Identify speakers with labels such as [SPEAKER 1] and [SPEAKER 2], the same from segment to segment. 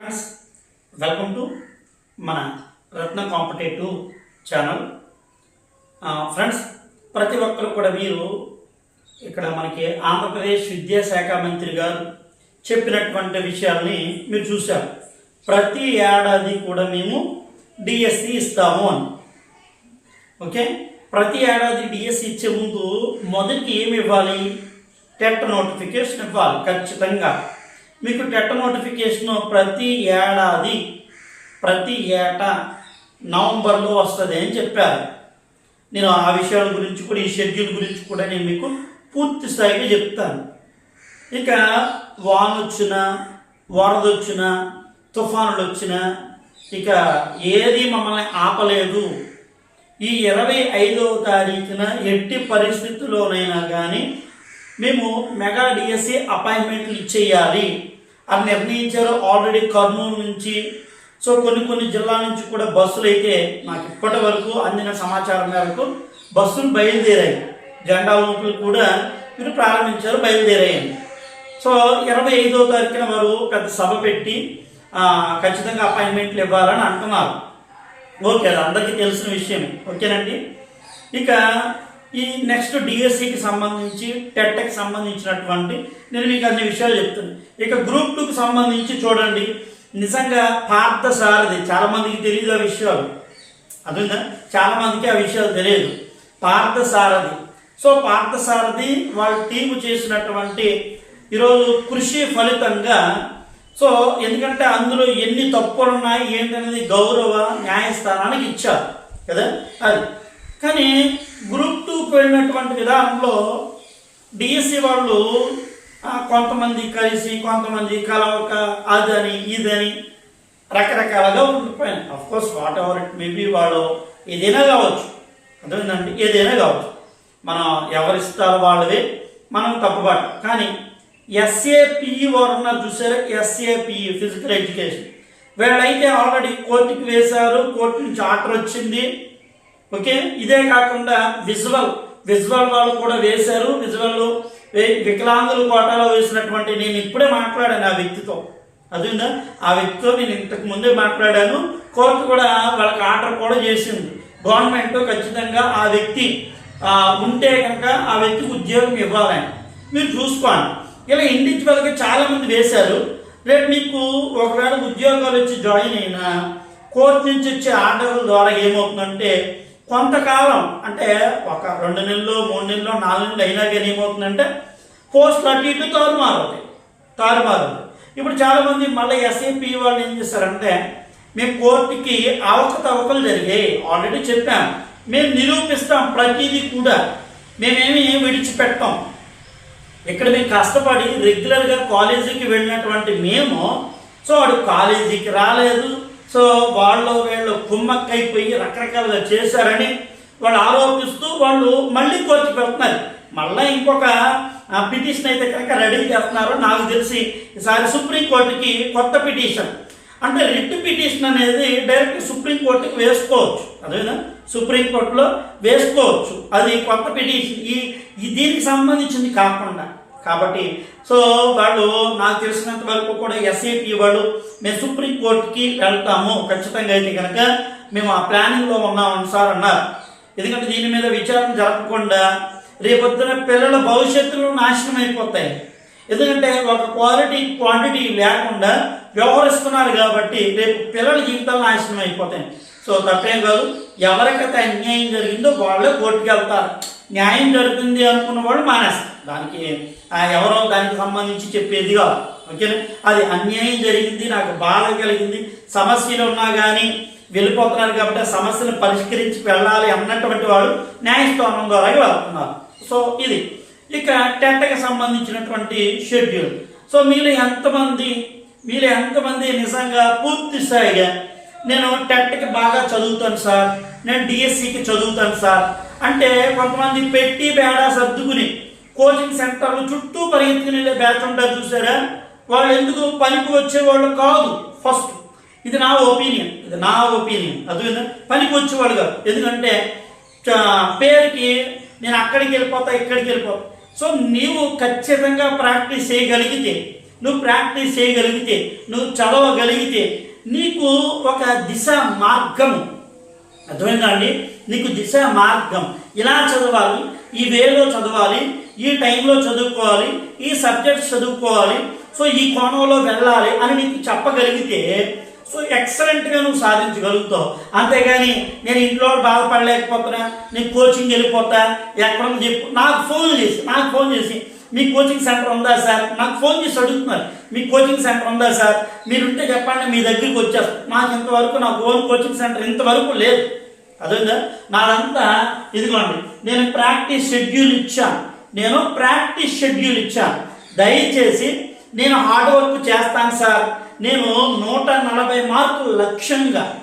[SPEAKER 1] Friends welcome to మన రత్న competitive channel friends ప్రతి ఒక్కరు కూడా మీరు ఇక్కడ మనకి ఆంధ్రప్రదేశ్ విద్యాశాఖ మంత్రి గారు చెప్పినటువంటి విషయాల్ని మీరు చూశారు. ప్రతి ఏడాది కూడా మేము డిఎస్సి ఇస్తాము అని. ఓకే? ప్రతి ఏడాది డిఎస్సి ఇచ్చే ముందు మొదటికి ఏమి ఇవ్వాలి? టెట్ నోటిఫికేషన్ ఇవ్వాలి ఖచ్చితంగా. మీకు టెట్ నోటిఫికేషన్ ప్రతి ఏడాది ప్రతి ఏటా నవంబర్లో వస్తుంది అని చెప్పారు. నేను ఆ విషయాల గురించి కూడా ఈ షెడ్యూల్ గురించి కూడా నేను మీకు పూర్తి స్థాయిగా చెప్తాను. ఇక వాన్ వచ్చిన వరద తుఫానులు వచ్చిన ఇక ఏది మమ్మల్ని ఆపలేదు. ఈ ఇరవై ఐదవ తారీఖున ఎట్టి పరిస్థితుల్లోనైనా కానీ మేము మెగా డిఎస్సి అపాయింట్మెంట్లు ఇచ్చేయాలి. అని నిర్ణయించారు. ఆల్రెడీ కర్నూలు నుంచి సో కొన్ని కొన్ని జిల్లాల నుంచి కూడా బస్సులు అయితే నాకు ఇప్పటి వరకు అందిన సమాచారం మేరకు బస్సులు బయలుదేరాయి. జెండా ఊపులు కూడా మీరు ప్రారంభించారు బయలుదేరాయండి సో ఇరవై ఐదో తారీఖున వారు పెద్ద సభ పెట్టి ఖచ్చితంగా అపాయింట్మెంట్లు ఇవ్వాలని అంటున్నారు. ఓకే అది అందరికీ తెలిసిన విషయం ఓకేనండి? ఇక ఈ నెక్స్ట్ డిఎస్సికి సంబంధించి టెట్కి సంబంధించినటువంటి నేను మీకు అన్ని విషయాలు చెప్తాను ఇక గ్రూప్ టూకి సంబంధించి చూడండి. నిజంగా పార్థసారథి చాలామందికి చాలా మందికి తెలియదు ఆ విషయాలు. అర్థందా చాలా మందికి ఆ విషయాలు తెలియదు. పార్థ సారథి సో పార్థ సారథి వాళ్ళ టీము చేసినటువంటి ఈరోజు కృషి ఫలితంగా సో ఎందుకంటే అందులో ఎన్ని తప్పులు ఉన్నాయి ఏంటనేది గౌరవ న్యాయస్థానానికి ఇచ్చారు. కదా? అది. కానీ గ్రూప్ పోయినటువంటి వెళ్ళినటువంటి విధానంలో డిఎస్సి వాళ్ళు కొంతమంది కలిసి కొంతమంది కలవక అదని ఇదని రకరకాలుగా ఉండిపోయాను of course whatever it maybe వాళ్ళు ఏదైనా కావచ్చు. అర్థమైందండి? ఏదైనా కావచ్చు. మనం ఎవరిస్తారు వాళ్ళదే మనం తప్పుబాటు. కానీ ఎస్ఏపిఈ వారు ఉన్నారు చూసారా? ఎస్ఏపిఈ ఫిజికల్ ఎడ్యుకేషన్ వీళ్ళైతే ఆల్రెడీ కోర్టుకి వేశారు కోర్టు నుంచి ఆర్డర్ వచ్చింది. ఓకే? ఇదే కాకుండా విజువల్. విజువల్ వాళ్ళు కూడా వేశారు. విజువల్ వే- వికలాంగుల కోటాలో వేసినటువంటి నేను ఇప్పుడే మాట్లాడాను ఆ వ్యక్తితో. అదిందా? ఆ వ్యక్తితో నేను ఇంతకు ముందే మాట్లాడాను. కోర్టు కూడా వాళ్ళకి ఆర్డర్ కూడా చేసింది. గవర్నమెంట్ ఖచ్చితంగా ఆ వ్యక్తి ఉంటే కనుక ఆ వ్యక్తికి ఉద్యోగం ఇవ్వాలని. మీరు చూసుకోండి. ఇలా ఇండివిజువల్గా చాలామంది వేశారు. రేపు మీకు ఒకవేళ ఉద్యోగాలు వచ్చి జాయిన్ అయినా కోర్టు నుంచి వచ్చే ఆర్డర్ల ద్వారా ఏమవుతుందంటే కొంతకాలం అంటే ఒక రెండు నెలలు మూడు నెలలు నాలుగు నెలలు అయినా కానీ ఏమవుతుందంటే పోస్టులు అటు ఇటు తారుమారు తారుమారు ఇప్పుడు చాలామంది మళ్ళీ ఎస్ఏపీ వాళ్ళు ఏం చేస్తారంటే మేము కోర్టుకి అవకతవకలు జరిగాయి. ఆల్రెడీ చెప్పాం. మేము నిరూపిస్తాం ప్రతిదీ కూడా. మేమేమి విడిచిపెట్టాం. ఇక్కడ మేము కష్టపడి రెగ్యులర్గా కాలేజీకి వెళ్ళినటువంటి మేము సో వాడు కాలేజీకి రాలేదు సో వాళ్ళు వీళ్ళు కుమ్మక్కైపోయి రకరకాలుగా చేశారని వాళ్ళు ఆరోపిస్తూ వాళ్ళు మళ్ళీ కోర్టుకు వెళ్తున్నారు. మళ్ళీ ఇంకొక పిటిషన్ అయితే కనుక రెడీ చేస్తున్నారు నాకు తెలిసి ఈసారి సుప్రీంకోర్టుకి కొత్త పిటిషన్. అంటే రిట్ పిటిషన్ అనేది డైరెక్ట్ సుప్రీంకోర్టుకి వేసుకోవచ్చు. అదేనా? సుప్రీంకోర్టులో వేసుకోవచ్చు. అది కొత్త పిటిషన్. ఈ ఈ దీనికి సంబంధించింది కాకుండా. కాబట్టి సో వాళ్ళు నాకు తెలిసినంత వరకు కూడా ఎస్ఏపి వాళ్ళు మేము సుప్రీంకోర్టుకి వెళ్తాము ఖచ్చితంగా అయితే కనుక మేము ఆ ప్లానింగ్లో ఉన్నాం సార్ అన్నారు. ఎందుకంటే దీని మీద విచారణ జరపకుండా రేపొద్దున పిల్లల భవిష్యత్తులు నాశనం అయిపోతాయి. ఎందుకంటే ఒక క్వాలిటీ క్వాంటిటీ లేకుండా వ్యవహరిస్తున్నారు కాబట్టి రేపు పిల్లల జీవితాలు నాశనం అయిపోతాయి. సో తప్పేం కాదు ఎవరికైతే అన్యాయం జరిగిందో వాళ్ళే కోర్టుకు వెళ్తారు. న్యాయం జరుగుతుంది అనుకున్నవాడు వాళ్ళు మానేస్తారు. దానికి ఆ, ఎవరో దానికి సంబంధించి చెప్పేది కాదు. ఓకేనా? అది అన్యాయం జరిగింది నాకు బాధ కలిగింది. సమస్యలు ఉన్నా కానీ వెళ్ళిపోతున్నారు కాబట్టి ఆ సమస్యను పరిష్కరించి వెళ్ళాలి అన్నటువంటి వాడు న్యాయస్థానం ద్వారా వెళ్తున్నారు. సో ఇది. ఇక టెట్కి సంబంధించినటువంటి షెడ్యూల్. సో మీలో ఎంతమంది మీలో ఎంతమంది నిజంగా పూర్తి స్థాయిగా నేను టెట్కి బాగా చదువుతాను సార్ నేను డిఎస్సికి చదువుతాను సార్ అంటే కొంతమంది పెట్టి బేడా సర్దుకుని కోచింగ్ సెంటర్లు చుట్టూ పరిగెత్తుకుని వెళ్ళే బ్యాచ్ ఉంటారు చూసారా? వాళ్ళు ఎందుకు పనికి వచ్చేవాళ్ళు కాదు ఫస్ట్ ఇది నా ఒపీనియన్ ఇది నా ఒపీనియన్ అది పనికి వచ్చేవాళ్ళు కాదు. ఎందుకంటే పేరుకి నేను అక్కడికి వెళ్ళిపోతా ఇక్కడికి వెళ్ళిపోతా. సో నీవు ఖచ్చితంగా ప్రాక్టీస్ చేయగలిగితే నువ్వు ప్రాక్టీస్ చేయగలిగితే నువ్వు చదవగలిగితే నీకు ఒక దిశ మార్గం అర్థమైందా అండి? నీకు దిశ మార్గం. ఇలా చదవాలి ఈ వేలో చదవాలి ఈ టైంలో చదువుకోవాలి ఈ సబ్జెక్ట్ చదువుకోవాలి సో ఈ కోణంలో వెళ్ళాలి అని నీకు చెప్పగలిగితే సో ఎక్సలెంట్గా నువ్వు సాధించగలుగుతావు. అంతేగాని నేను ఇంట్లో బాధపడలేకపోతున్నా నేను కోచింగ్ వెళ్ళిపోతా ఎక్కడ చెప్పు. నాకు ఫోన్ చేసి నాకు ఫోన్ చేసి మీ కోచింగ్ సెంటర్ ఉందా సార్? నాకు ఫోన్ చేసి అడుగుతున్నారు. మీ కోచింగ్ సెంటర్ ఉందా సార్? మీరుంటే చెప్పండి మీ దగ్గరికి వచ్చేస్తాను నాకు ఇంతవరకు నాకు ఓన్ కోచింగ్ సెంటర్ ఇంతవరకు లేదు. అదేందా నాదంతా ఇదిగోండి నేను ప్రాక్టీస్ షెడ్యూల్ ఇచ్చాను. నేను ప్రాక్టీస్ షెడ్యూల్ ఇచ్చాను. దయచేసి నేను హార్డ్ వర్క్ చేస్తాను సార్. నేను నూట నలభై మార్కులు లక్ష్యంగా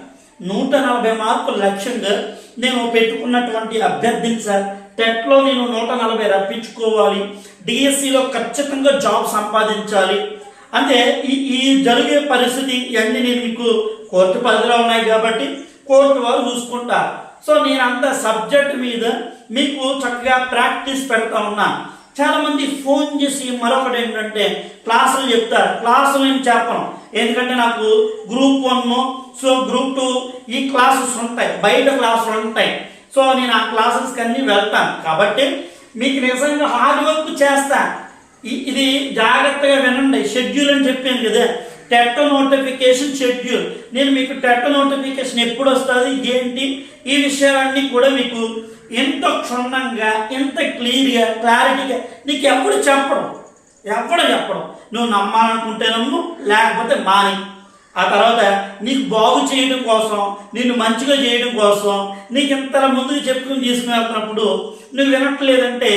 [SPEAKER 1] నూట నలభై మార్కులు లక్ష్యంగా నేను పెట్టుకున్నటువంటి అభ్యర్థిని సార్. టెట్లో నేను నూట నలభై రప్పించుకోవాలి. డిఎస్సిలో ఖచ్చితంగా జాబ్ సంపాదించాలి. అంటే ఈ ఈ జరిగే పరిస్థితి ఇవన్నీ నేను మీకు కోర్టు పరిధిలో ఉన్నాయి కాబట్టి కోర్టు వారు చూసుకుంటారు. సో నేను అంత సబ్జెక్ట్ మీద మీకు చక్కగా ప్రాక్టీస్ పెడతా ఉన్నా. చాలామంది ఫోన్ చేసి మరొకటి ఏంటంటే క్లాసులు చెప్తారు. క్లాసులు నేను చెప్పను. ఎందుకంటే నాకు group one so group two ఈ క్లాసెస్ ఉంటాయి. బయట క్లాసులు ఉంటాయి. సో నేను ఆ క్లాసెస్కి అన్నీ వెళ్తాను. కాబట్టి మీకు నిజంగా హార్డ్ వర్క్ చేస్తా. ఇది జాగ్రత్తగా వినండి. షెడ్యూల్ అని చెప్పాను కదా. TET notification schedule. నేను మీకు టెట్ నోటిఫికేషన్ ఎప్పుడు వస్తుంది? ఏంటి? ఈ విషయాలన్నీ కూడా మీకు ఎంత క్షుణ్ణంగా ఎంత క్లియర్గా క్లారిటీగా నీకు ఎప్పుడు చెప్పడం? ఎప్పుడు చెప్పడం? నువ్వు నమ్మాలనుకుంటే నమ్ము లేకపోతే మాని. ఆ తర్వాత నీకు బాగు చేయడం కోసం నిన్ను మంచిగా చేయడం కోసం నీకు ఇంతలా ముందుకు చెప్పుకుని తీసుకుని వెళ్తున్నప్పుడు నువ్వు వినట్లేదంటే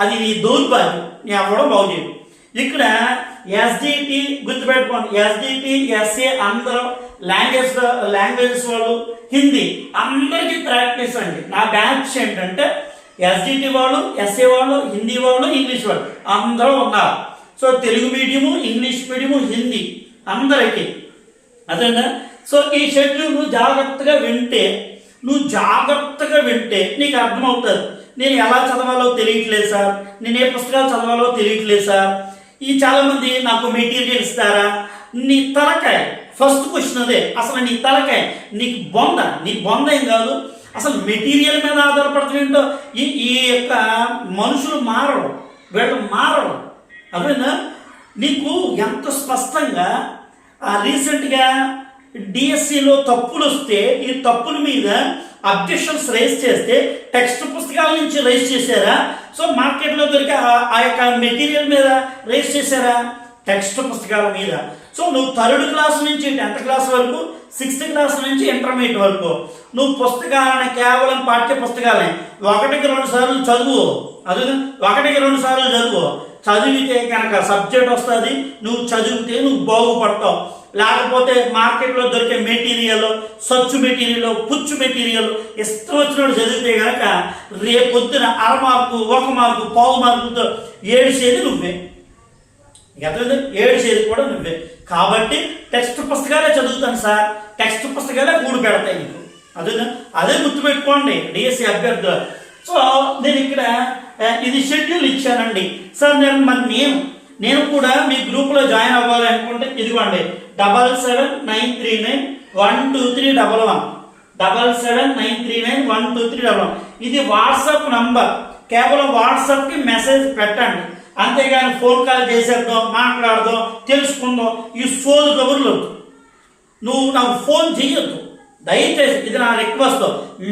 [SPEAKER 1] అది నీ దౌర్భాగ్యం. నీ ఎవడో బాగు చేయడం. ఇక్కడ ఎస్డిటి గుర్తుపెట్టుకోండి. ఎస్డిటి ఎస్ఏ అందరూ లాంగ్వేజ్ లాంగ్వేజెస్ వాళ్ళు హిందీ అందరికీ ప్రాక్టీస్ అండి. నా బ్యాచ్ ఏంటంటే ఎస్డిటి వాళ్ళు ఎస్ఏ వాళ్ళు హిందీ వాళ్ళు ఇంగ్లీష్ వాళ్ళు అందరూ ఉన్నారు. So Telugu medium English medium Hindi అందరికీ. అదేనా సో ఈ షెడ్యూల్ నువ్వు జాగ్రత్తగా వింటే నువ్వు జాగ్రత్తగా వింటే నీకు అర్థమవుతుంది. నేను ఎలా చదవాలో తెలియట్లేదు సార్. నేను ఏ పుస్తకాలు చదవాలో తెలియట్లేదు సార్. ఈ చాలామంది నాకు మెటీరియల్ ఇస్తారా? నీ తలకాయ. ఫస్ట్ క్వశ్చన్ అదే. అసలు నీ తలకాయ నీకు బొంద నీ బొంద ఏం కాదు? అసలు మెటీరియల్ మీద ఆధారపడుతుందో ఈ ఈ యొక్క మనుషులు మారరు. వీళ్ళు మారరు. అదేనా నీకు ఎంత స్పష్టంగా ఆ రీసెంట్గా డిఎస్సిలో తప్పులు వస్తే ఈ తప్పుల మీద అబ్జెక్షన్స్ రైజ్ చేస్తే టెక్స్ట్ పుస్తకాల నుంచి రైజ్ చేశారా? సో మార్కెట్లో దొరికే ఆ- యొక్క మెటీరియల్ మీద రైజ్ చేశారా? టెక్స్ట్ పుస్తకాల మీద. సో నువ్వు థర్డ్ క్లాస్ నుంచి టెన్త్ క్లాస్ వరకు సిక్స్త్ క్లాస్ నుంచి ఇంటర్మీడియట్ వరకు నువ్వు పుస్తకాలని కేవలం పాఠ్య పుస్తకాలే ఒకటికి రెండు సార్లు చదువు. అది ఒకటికి రెండు సార్లు చదువు. చదివితే కనుక సబ్జెక్ట్ వస్తుంది నువ్వు చదివితే నువ్వు బాగుపడతావు. లేకపోతే మార్కెట్లో దొరికే మెటీరియల్ సచ్చు మెటీరియల్ పుచ్చు మెటీరియల్ ఇష్టం వచ్చినట్టు చదివితే కనుక రేపొద్దున అర మార్కు ఒక మార్కు పావు మార్కుతో ఏడిసేది నువ్వే. ఏడు ఏడిసేది కూడా నువ్వే. కాబట్టి టెక్స్ట్ పుస్తకాలే చదువుతాను సార్. టెక్స్ట్ పుస్తకాలే కూడి పెడతాయి నీకు. అదే అదే గుర్తుపెట్టుకోండి డిఎస్సి అభ్యర్థులు. సో నేను ఇక్కడ ఇది షెడ్యూల్ ఇచ్చానండి. సార్ నేను మరి నేను నేను కూడా మీ గ్రూప్లో జాయిన్ అవ్వాలి అనుకుంటే ఇదిగోండి double seven nine three nine one two three double one double seven nine three nine one two three double one ఇది వాట్సాప్ నంబర్. కేవలం వాట్సాప్కి మెసేజ్ పెట్టండి. అంతేగాని ఫోన్ కాల్ చేసేద్దాం మాట్లాడదాం తెలుసుకుందాం. ఈ సోదు కబుర్లు నువ్వు నాకు ఫోన్ చేయొద్దు దయచేసి ఇది నా రిక్వెస్ట్.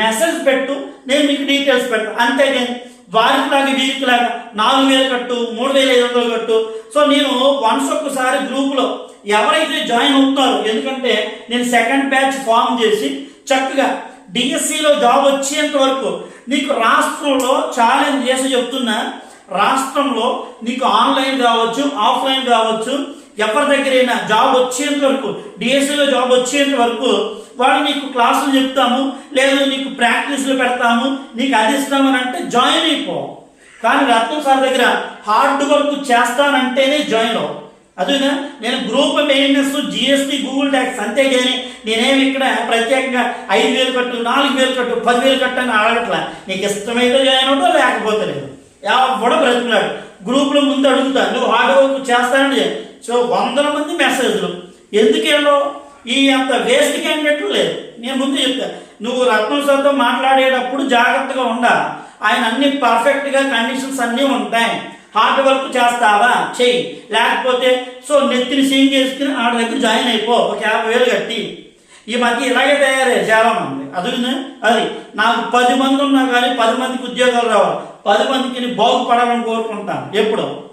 [SPEAKER 1] మెసేజ్ పెట్టు నేను మీకు డీటెయిల్స్ పెట్టు అంతేగాని వారికి లాగా వీరికి లాగా నాలుగు వేలు కట్టు మూడు వేల ఐదు వందలు కట్టు. సో నేను వన్స్ ఒక్కసారి గ్రూప్లో ఎవరైతే జాయిన్ అవుతారో ఎందుకంటే నేను సెకండ్ బ్యాచ్ ఫామ్ చేసి చక్కగా డిఎస్సిలో జాబ్ వచ్చేంత వరకు నీకు రాష్ట్రంలో ఛాలెంజ్ చేసి చెప్తున్నా రాష్ట్రంలో నీకు ఆన్లైన్ కావచ్చు ఆఫ్లైన్ కావచ్చు ఎవరి దగ్గరైనా జాబ్ వచ్చేంత వరకు డిఎస్సిలో జాబ్ వచ్చేంత వరకు వాళ్ళు నీకు క్లాసులు చెప్తాము లేదు నీకు ప్రాక్టీస్లు పెడతాము నీకు అది ఇస్తామని అంటే జాయిన్ అయిపో. కానీ రత్నం సార్ దగ్గర హార్డ్ వర్క్ చేస్తానంటేనే జాయిన్ అవు అదేనా? నేను group maintenance GST Google tax అంతేగాని నేనేమి ఇక్కడ ప్రత్యేకంగా ఐదు వేలు కట్టు నాలుగు వేలు కట్టు పదివేలు కట్టు అని అడగట్లా. నీకు ఇష్టమైతే జాయిన్ అవుతావు లేకపోతే లేదు. ఎవడ బ్రతుకున్నాడు? గ్రూప్లో ముందు అడుగుతా నువ్వు హార్డ్ వర్క్ చేస్తానని సో వందల మంది మెసేజ్లు ఎందుకేమో ఈ అంత వేస్ట్ క్యాండిడేట్లు లేదు నేను ముందు చెప్తా నువ్వు రత్నం సార్తో మాట్లాడేటప్పుడు జాగ్రత్తగా ఉండాలి ఆయన అన్ని పర్ఫెక్ట్గా కండిషన్స్ అన్నీ ఉంటాయి. హార్డ్ వర్క్ చేస్తావా? చెయ్యి. లేకపోతే సో నెత్తిని సీన్ చేసుకుని ఆడ దగ్గర జాయిన్ అయిపో. ఒక యాభై వేలు కట్టి. ఈ మధ్య ఇలాగే తయారయ్యారు చాలా మంది అది అది. నాకు పది మంది ఉన్నా కానీ పది మందికి ఉద్యోగాలు రావాలి. పది మందికి బాగుపడాలని కోరుకుంటాను. ఎప్పుడు.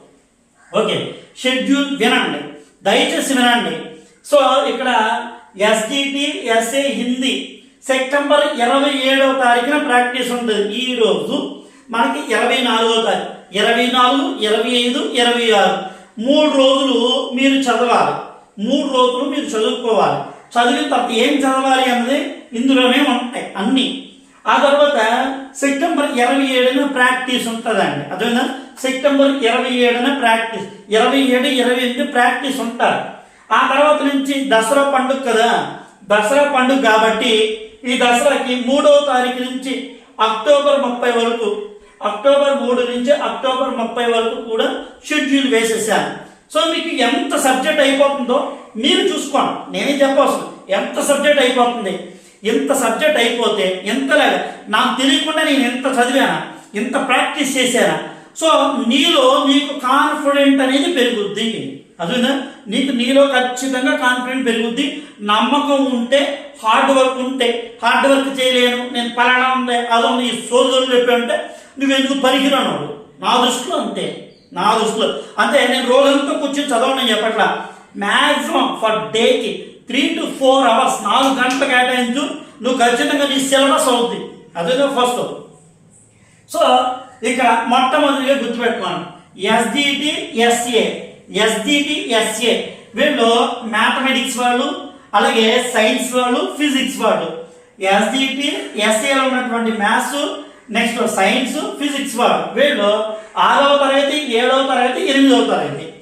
[SPEAKER 1] ఓకే. షెడ్యూల్ వినండి. దయచేసి వినండి. సో ఇక్కడ ఎస్జిటి ఎస్ఏ హిందీ సెప్టెంబర్ ఇరవై ఏడవ తారీఖున ప్రాక్టీస్ ఉంటుంది ఈ రోజు మనకి ఇరవై నాలుగో తారీఖు. ఇరవై నాలుగు ఇరవై ఐదు ఇరవై ఆరు. మూడు రోజులు మీరు చదవాలి. మూడు రోజులు మీరు చదువుకోవాలి. చదివిన తర్వాత ఏం చదవాలి అన్నది ఇందులోనే ఉంటాయి అన్నీ. ఆ తర్వాత సెప్టెంబర్ ఇరవై ఏడున ప్రాక్టీస్ ఉంటుందండి. అదేనా సెప్టెంబర్ ఇరవై ఏడున ప్రాక్టీస్. ఇరవై ఏడు ఇరవై ఎనిమిది ప్రాక్టీస్ ఉంటారు. ఆ తర్వాత నుంచి దసరా పండుగ కదా. దసరా పండుగ కాబట్టి ఈ దసరాకి మూడవ తారీఖు నుంచి అక్టోబర్ ముప్పై వరకు అక్టోబర్ మూడు నుంచి అక్టోబర్ ముప్పై వరకు కూడా షెడ్యూల్ వేసేసాను సో మీకు ఎంత సబ్జెక్ట్ అయిపోతుందో మీరు చూసుకోండి. నేనే చెప్పవలసిన ఎంత సబ్జెక్ట్ అయిపోతుంది? ఎంత సబ్జెక్ట్ అయిపోతే ఎంతలాగా నాకు తెలియకుండా నేను ఎంత చదివానా? ఎంత ప్రాక్టీస్ చేశానా? సో నీలో మీకు కాన్ఫిడెంట్ అనేది పెరుగుద్ది. అదేనా నీకు నీలో ఖచ్చితంగా కాన్ఫిడెంట్ పెరుగుద్ది. నమ్మకం ఉంటే హార్డ్ వర్క్ ఉంటే హార్డ్ వర్క్ చేయలేను నేను పలానా ఉండే అదో నీ సోదరులు చెప్పామంటే నువ్వు ఎందుకు పరిగిరాను నా దృష్టిలో అంతే. నా దృష్టిలో. అంతే నేను రోజంతా కూర్చొని చదవని చెప్పట్లా. మ్యాక్సిమం ఫర్ డేకి త్రీ టు ఫోర్ అవర్స్ నాలుగు గంటలు కేటాయించు నువ్వు ఖచ్చితంగా నీ సిలబస్ అవుద్ది. అదే ఫస్ట్ సో ఇక మొట్టమొదటిగా గుర్తుపెట్టుకోను. ఎస్డిటి ఎస్ఏ ఎస్డిటి ఎస్ఏ వీళ్ళు మ్యాథమెటిక్స్ వాళ్ళు అలాగే సైన్స్ వాళ్ళు ఫిజిక్స్ వాళ్ళు. ఎస్డిటి ఎస్ఏలో ఉన్నటువంటి మ్యాథ్స్ నెక్స్ట్ సైన్స్ ఫిజిక్స్ వాళ్ళు. వీళ్ళు ఆరవ తరగతి ఏడవ తరగతి ఎనిమిదవ తరగతి.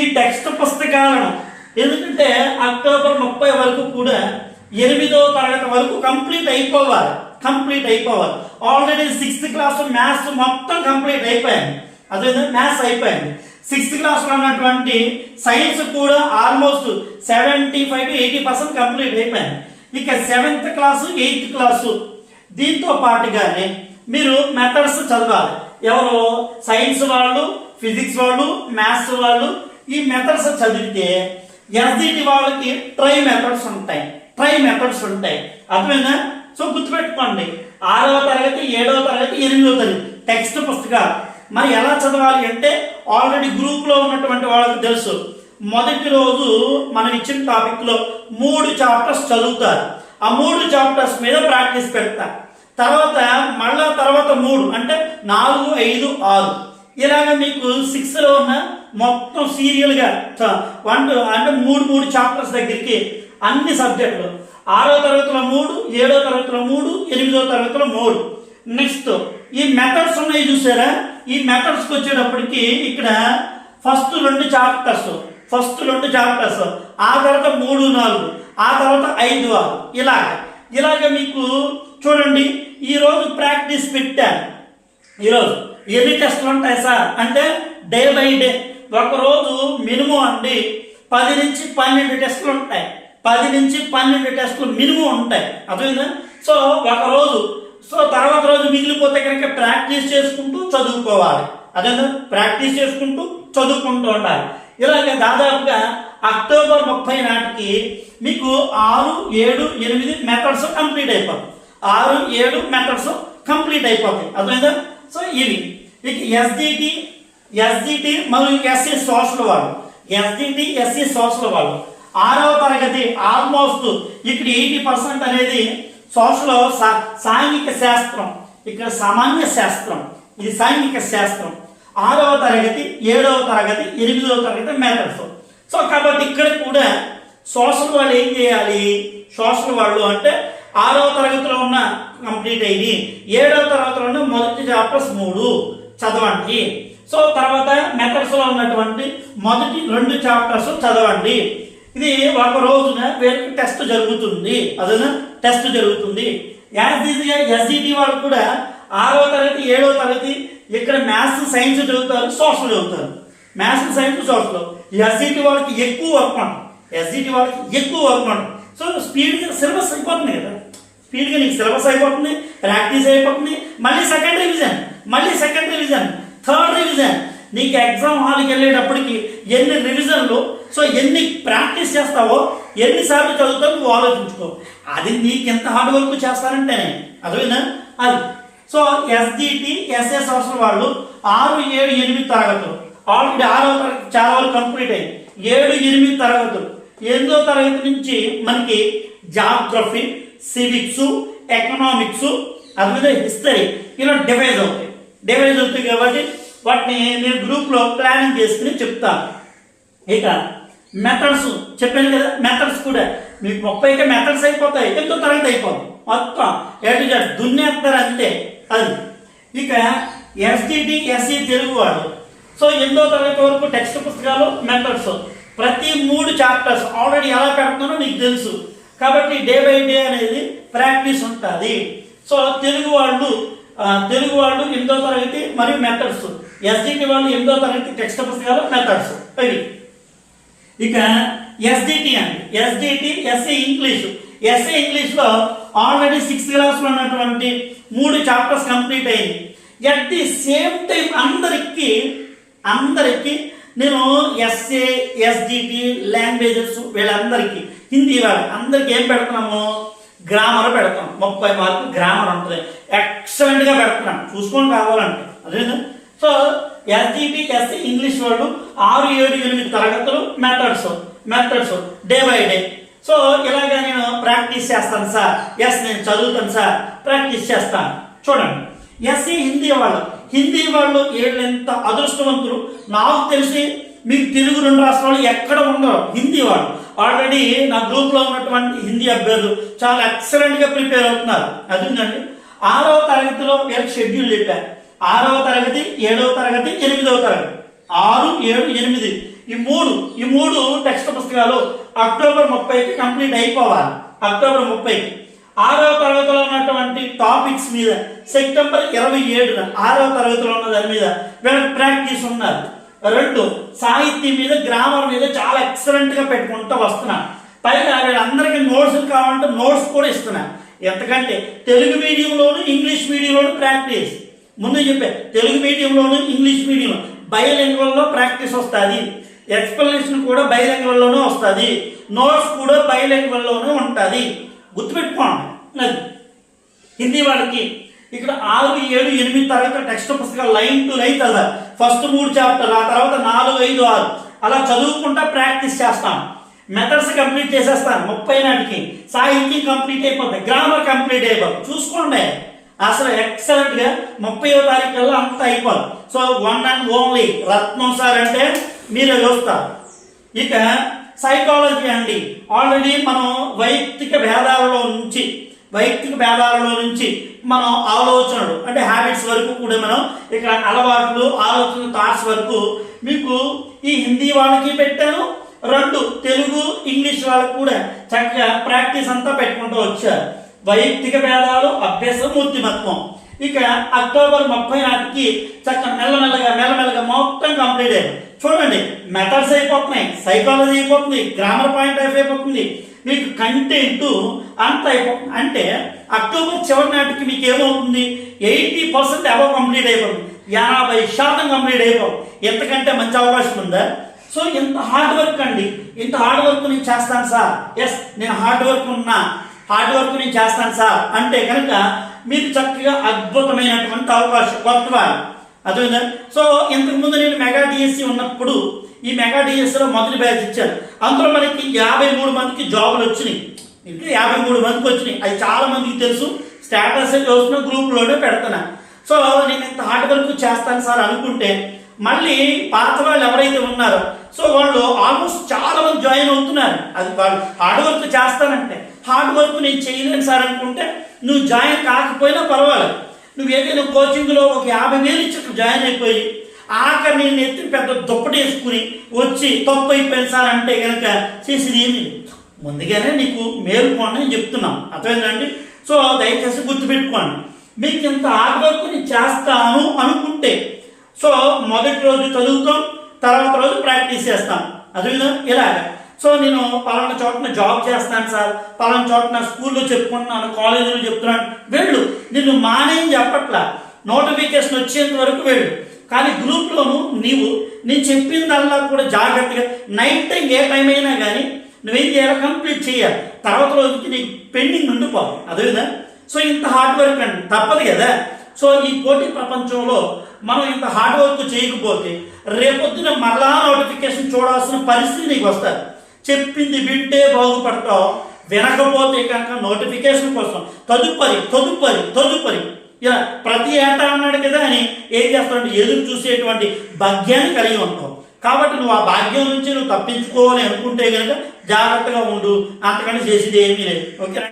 [SPEAKER 1] ఈ టెక్స్ట్ పుస్తకాలను ఎందుకంటే అక్టోబర్ ముప్పై వరకు కూడా ఎనిమిదవ తరగతి వరకు కంప్లీట్ అయిపోవాలి. కంప్లీట్ అయిపోవాలి. ఆల్రెడీ సిక్స్త్ క్లాస్ మ్యాథ్స్ మొత్తం కంప్లీట్ అయిపోయింది. అదేవిధంగా మ్యాథ్స్ అయిపోయింది. సిక్స్త్ క్లాస్లో ఉన్నటువంటి సైన్స్ కూడా almost seventy five to eighty percent complete అయిపోయింది. ఇక సెవెంత్ క్లాసు ఎయిత్ క్లాసు దీంతో పాటుగానే మీరు మెథడ్స్ చదవాలి. ఎవరు సైన్స్ వాళ్ళు ఫిజిక్స్ వాళ్ళు మ్యాథ్స్ వాళ్ళు ఈ మెథడ్స్ చదివితే ఎస్డిటి వాళ్ళకి ట్రై మెథడ్స్ ఉంటాయి. ట్రై మెథడ్స్ ఉంటాయి. అర్థమైందా? సో గుర్తుపెట్టుకోండి. ఆరవ తరగతి ఏడవ తరగతి ఎనిమిదవ తరగతి. టెక్స్ట్ పుస్తకాలు. మరి ఎలా చదవాలి అంటే ఆల్రెడీ గ్రూప్లో ఉన్నటువంటి వాళ్ళకి తెలుసు. మొదటి రోజు మనం ఇచ్చిన టాపిక్లో మూడు చాప్టర్స్ చదువుతారు. ఆ మూడు చాప్టర్స్ మీద ప్రాక్టీస్ పెడతారు. తర్వాత మళ్ళా తర్వాత మూడు అంటే నాలుగు ఐదు ఆరు. ఇలాగ మీకు సిక్స్లో ఉన్న మొత్తం సీరియల్గా వన్ అంటే మూడు మూడు చాప్టర్స్ దగ్గరికి అన్ని సబ్జెక్టులు ఆరో తరగతిలో మూడు ఏడో తరగతిలో మూడు ఎనిమిదో తరగతిలో మూడు. నెక్స్ట్ ఈ మెథడ్స్ ఉన్నాయి చూసారా? ఈ మెథడ్స్కి వచ్చేటప్పటికి ఇక్కడ ఫస్ట్ రెండు చాప్టర్స్ ఫస్ట్ రెండు చాప్టర్స్ ఆ తర్వాత మూడు నాలుగు ఆ తర్వాత ఐదు ఆరు ఇలాగ. ఇలాగ మీకు చూడండి ఈరోజు ప్రాక్టీస్ పెట్టాను ఈరోజు ఎన్ని టెస్ట్లు ఉంటాయి సార్? అంటే డే బై డే. ఒకరోజు మినిమం అండి పది నుంచి పన్నెండు టెస్టులు ఉంటాయి. పది నుంచి పన్నెండు టెస్టులు మినిమం ఉంటాయి. అర్థమైందా? సో ఒక రోజు సో తర్వాత రోజు మిగిలిపోతే కనుక ప్రాక్టీస్ చేసుకుంటూ చదువుకోవాలి. అదే ప్రాక్టీస్ చేసుకుంటూ చదువుకుంటూ ఉండాలి. ఇలాగ దాదాపుగా అక్టోబర్ ముప్పై నాటికి మీకు ఆరు ఏడు ఎనిమిది మెథడ్స్ కంప్లీట్ అయిపోతాయి. ఆరు ఏడు మెథడ్స్ కంప్లీట్ అయిపోతాయి. అర్థమైందా? సో ఇవి. ఇక ఎస్డిటి ఎస్డిటి మరియు ఎస్సీ సోషల్ వాళ్ళు. ఎస్డిటి ఎస్సీ సోషల్ వాళ్ళు. ఆరవ తరగతి ఆల్మోస్ట్ ఇక్కడ ఎయిటీ పర్సెంట్ అనేది సోషల్ సా- సాంఘిక శాస్త్రం ఇక్కడ సామాన్య శాస్త్రం ఇది సాంఘిక శాస్త్రం. ఆరవ తరగతి ఏడవ తరగతి ఎనిమిదవ తరగతి మెథడ్స్ సో కాబట్టి ఇక్కడ కూడా సోషల్ వాళ్ళు ఏం చేయాలి? సోషల్ వాళ్ళు అంటే ఆరవ తరగతిలో ఉన్న కంప్లీట్ అయ్యి ఏడవ తరగతిలో ఉన్న మొదటి చాప్టర్స్ మూడు చదవండి. సో తర్వాత మెథడ్స్లో ఉన్నటువంటి మొదటి రెండు చాప్టర్స్ చదవండి. ఇది ఒక రోజున వీళ్ళకి టెస్ట్ జరుగుతుంది. అదేనా టెస్ట్ జరుగుతుంది. యాజ్ ఈజీగా ఎస్జిటి వాళ్ళు కూడా ఆరో తరగతి ఏడో తరగతి ఇక్కడ మ్యాథ్స్ సైన్స్ చదువుతారు సోషల్ చదువుతారు. మ్యాథ్స్ సైన్స్ సోషల్ ఎస్జిటి వాళ్ళకి ఎక్కువ వర్క్ ఉంటుంది. ఎస్జిటి వాళ్ళకి ఎక్కువ వర్క్ ఉంటుంది. సో స్పీడ్గా సిలబస్ అయిపోతుంది కదా. స్పీడ్గా నీకు సిలబస్ అయిపోతుంది ప్రాక్టీస్ అయిపోతుంది మళ్ళీ సెకండ్ రివిజన్ మళ్ళీ సెకండ్ రివిజన్ థర్డ్ రివిజన్. నీకు ఎగ్జామ్ హాల్కి వెళ్ళేటప్పటికి ఎన్ని రివిజన్లు సో ఎన్ని ప్రాక్టీస్ చేస్తావో ఎన్నిసార్లు చదువుతావు నువ్వు ఆలోచించుకో. అది నీకు ఎంత హార్డ్ వర్క్ చేస్తానంటేనే అదేనా అది. సో ఎస్జిటి ఎస్ఎస్ అవసరం వాళ్ళు ఆరు ఏడు ఎనిమిది తరగతులు. ఆల్రెడీ ఆరో తరగతి చాలా వరకు కంప్లీట్ అయ్యి ఏడు ఎనిమిది తరగతులు. ఎనిమిదో తరగతి నుంచి మనకి జాగ్రఫీ సివిక్స్ ఎకనామిక్స్ అదే హిస్టరీ ఇలా డివైజ్ అవుతాయి. డివైజ్ అవుతాయి కాబట్టి వాటిని నేను గ్రూప్లో ప్లానింగ్ చేసుకుని చెప్తాను. ఇక మెథడ్స్ చెప్పాను కదా మెథడ్స్ కూడా. మీకు ముప్పైకి మెథడ్స్ అయిపోతాయి ఎంతో తరగతి అయిపోతుంది మొత్తం ఎటు జడ్ దున్నేస్తారు అంతే అది. ఇక ఎస్డిటి ఎస్సీ తెలుగు వాడు. సో ఎనిమిదో తరగతి వరకు టెక్స్ట్ పుస్తకాలు మెథడ్స్ ప్రతి మూడు చాప్టర్స్ ఆల్రెడీ ఎలా పెడుతున్నానో నీకు తెలుసు. కాబట్టి డే బై డే అనేది ప్రాక్టీస్ ఉంటుంది. సో తెలుగు వాళ్ళు తెలుగు వాళ్ళు ఎనిమిదో తరగతి మరియు మెథడ్స్ ఎస్డిటి వాళ్ళు ఎనిమిదో తరగతి టెక్స్ట్ పుస్తకాలు మెథడ్స్ అవి ఇక ఎస్డిటి అండి. ఎస్డిటి ఎస్ఏ ఇంగ్లీష్ ఎస్ఏ ఇంగ్లీష్లో ఆల్రెడీ సిక్స్త్ క్లాస్లో ఉన్నటువంటి మూడు చాప్టర్స్ కంప్లీట్ అయింది ఎట్ ది సేమ్ టైం అందరికి అందరికి నేను ఎస్ఏ ఎస్డిటి లాంగ్వేజెస్ వీళ్ళందరికీ హిందీ వాళ్ళ అందరికి ఏం పెడుతున్నాము? గ్రామర్ పెడతాం ముప్పై మార్కులు గ్రామర్ ఉంటుంది. ఎక్సలెంట్గా పెడుతున్నాం. చూసుకొని కావాలంటే అదే సో ఎస్డిటి ఎస్సీ ఇంగ్లీష్ వాళ్ళు ఆరు ఏడు ఎనిమిది తరగతులు methods methods day by day so ఇలాగ నేను ప్రాక్టీస్ చేస్తాను సార్. ఎస్ నేను చదువుతాను సార్. ప్రాక్టీస్ చేస్తాను. చూడండి. ఎస్సీ హిందీ వాళ్ళు. హిందీ వాళ్ళు ఎంత అదృష్టవంతులు? నాకు తెలిసి మీకు తెలుగు రెండు రాష్ట్రాలు ఎక్కడ ఉండరు. హిందీ వాళ్ళు. ఆల్రెడీ నా గ్రూప్లో ఉన్నటువంటి హిందీ అభ్యర్థులు చాలా ఎక్సలెంట్గా ప్రిపేర్ అవుతున్నారు. అది ఉందండి. ఆరవ తరగతిలో వీళ్ళకి షెడ్యూల్ చెప్పారు. ఆరవ తరగతి ఏడవ తరగతి ఎనిమిదవ తరగతి. ఆరు ఏడు ఎనిమిది. ఈ మూడు ఈ మూడు టెక్స్ట్ పుస్తకాలు అక్టోబర్ ముప్పైకి కంప్లీట్ అయిపోవాలి. అక్టోబర్ ముప్పైకి. ఆరవ తరగతిలో ఉన్నటువంటి టాపిక్స్ మీద సెప్టెంబర్ ఇరవై ఏడున ఆరవ తరగతిలో ఉన్న దాని మీద వీళ్ళకి ప్రాక్టీస్ ఉన్నారు. రెండు సాహిత్యం మీద గ్రామర్ మీద చాలా ఎక్సలెంట్గా పెట్టుకుంటూ వస్తున్నాను పైగా వీళ్ళందరికీ నోట్స్ కావాలంటే నోట్స్ కూడా ఇస్తున్నారు ఎందుకంటే తెలుగు మీడియంలోను ఇంగ్లీష్ మీడియంలోను ప్రాక్టీస్. ముందు చెప్పే తెలుగు మీడియంలోను ఇంగ్లీష్ మీడియంలో బయోలింగ్వల్లో ప్రాక్టీస్ వస్తుంది. ఎక్స్ప్లెనేషన్ కూడా బయోలింగ్వల్లోనే వస్తుంది. నోట్స్ కూడా బయోలింగ్వల్లోనే ఉంటుంది. గుర్తుపెట్టుకోండి అది హిందీ వాళ్ళకి ఇక్కడ ఆరు ఏడు ఎనిమిది తరగతి టెక్స్ట్ పుస్తకాలు లైన్ టు లైన్ చదవాలి ఫస్ట్ మూడు చాప్టర్ ఆ తర్వాత నాలుగు ఐదు ఆరు. అలా చదువుకుంటా ప్రాక్టీస్ చేస్తాం మెథడ్స్ కంప్లీట్ చేసేస్తాను. ముప్పై నాటికి. సాహిత్యం కంప్లీట్ అయిపోతుంది గ్రామర్ కంప్లీట్ అయిపోతుంది చూసుకోండి. అసలు ఎక్సలెంట్గా ముప్పైవ తారీఖు కల్లా అంతా అయిపోదు. So one and only Ratnam sir అంటే మీరే చూస్తారు. ఇక సైకాలజీ అండి. ఆల్రెడీ మనం వైయక్తిక భేదాలలో నుంచి వైయక్తిక భేదాలలో నుంచి మనం ఆలోచనలు అంటే హ్యాబిట్స్ వరకు కూడా మనం ఇక్కడ అలవాట్లు ఆలోచన థాట్స్ వరకు మీకు ఈ హిందీ వాళ్ళకి పెట్టాను. రెండు తెలుగు ఇంగ్లీష్ వాళ్ళకి కూడా చక్కగా ప్రాక్టీస్ అంతా పెట్టుకుంటూ వచ్చారు. వైయక్తిక భేదాలు అభ్యసం మూర్తిమత్వం ఇక అక్టోబర్ ముప్పై నాటికి చక్కగా మెల్లమెల్లగా మెల్లమెల్లగా మొత్తం కంప్లీట్ అయ్యాయి చూడండి మెథడ్స్ అయిపోతున్నాయి సైకాలజీ అయిపోతుంది గ్రామర్ పాయింట్ ఆఫ్ అయిపోతుంది. మీకు కంటెంట్ అంత అయిపోతుంది. అంటే అక్టోబర్ చివరి నాటికి మీకు ఏమవుతుంది? ఎయిటీ పర్సెంట్ అబవ్ కంప్లీట్ అయిపోతుంది. యాభై శాతం కంప్లీట్ అయిపోతుంది. ఎంతకంటే మంచి అవకాశం ఉందా? సో ఇంత హార్డ్ వర్క్ అండి. ఇంత హార్డ్ వర్క్ నేను చేస్తాను సార్. ఎస్ నేను హార్డ్ వర్క్ ఉన్నా. హార్డ్ వర్క్ నేను చేస్తాను సార్. అంటే కనుక మీకు చక్కగా అద్భుతమైనటువంటి అవకాశం కొత్త వారు అర్థమైందా? సో ఇంతకు ముందు నేను మెగా డిఎస్సి ఉన్నప్పుడు ఈ మెగా డిఎస్సిలో మొదటి బ్యాచ్ ఇచ్చారు. అందులో మనకి యాభై మూడు మందికి జాబులు వచ్చినాయి. ఇంకా యాభై మూడు మందికి వచ్చినాయి. అది చాలా మందికి తెలుసు. స్టేటస్ చూస్తున్న గ్రూప్లోనే పెడుతున్నా సో నేను ఇంత హార్డ్ వర్క్ చేస్తాను సార్ అనుకుంటే మళ్ళీ పాత వాళ్ళు ఎవరైతే ఉన్నారో సో వాళ్ళు ఆల్మోస్ట్ చాలా మంది జాయిన్ అవుతున్నారు. అది వాళ్ళు హార్డ్ వర్క్ చేస్తానంటే హార్డ్ వర్క్ నేను చేయలేను సార్ అనుకుంటే నువ్వు జాయిన్ కాకపోయినా పర్వాలేదు. నువ్వు ఏదైనా కోచింగ్లో ఒక యాభై వేలు ఇచ్చి జాయిన్ అయిపోయి ఆఖరి నేను ఎత్తి పెద్ద దుప్పటేసుకుని వచ్చి తప్పు అయిపోయింది సార్ అంటే కనుక చేసేది ఏమి లేదు. ముందుగానే నీకు మేలుకోండి అని చెప్తున్నాం. అర్థమైందండి సో దయచేసి గుర్తుపెట్టుకోండి. మీకు ఇంత హార్డ్ వర్క్ నేను చేస్తాను అనుకుంటే సో మొదటి రోజు చదువుతాం తర్వాత రోజు ప్రాక్టీస్ చేస్తాం. అది ఇలా సో నేను పలానా చోటన జాబ్ చేస్తాను సార్ పలానా చోటన స్కూల్లో చెప్పుకుంటున్నాను కాలేజీలో చెప్తున్నాను. వెళ్ళు. నిన్ను మానేం చెప్పట్లా. నోటిఫికేషన్ వచ్చేంత వరకు వెళ్ళు. కానీ గ్రూప్లోను నీవు నేను చెప్పిందల్లా కూడా జాగ్రత్తగా నైట్ టైం ఏ టైం అయినా కానీ నువ్వేం చేయాలి? కంప్లీట్ చేయాలి. తర్వాత రోజుకి నీకు పెండింగ్ ఉండిపోవాలి అదేవిధంగా? సో ఇంత హార్డ్ వర్క్ అండి. తప్పదు కదా? సో ఈ పోటీ ప్రపంచంలో మనం ఇంత హార్డ్ వర్క్ చేయకపోతే రేపొద్దున మరలా నోటిఫికేషన్ చూడాల్సిన పరిస్థితి నీకు వస్తుంది. చెప్పింది వింటే బాగుపడతావు వినకపోతే కనుక నోటిఫికేషన్ కోసం తదుపరి తదుపరి తదుపరి. ఇలా ప్రతి ఏటా అన్నాడు కదా అని ఏం చేస్తాడంటే ఎదురు చూసేటువంటి భాగ్యాన్ని కలిగి ఉంటాం. కాబట్టి నువ్వు ఆ భాగ్యం నుంచి నువ్వు తప్పించుకోవాలి అనుకుంటే కనుక జాగ్రత్తగా ఉండు. అంతకంటే చేసేది ఏమీ లేదు. ఓకేనా?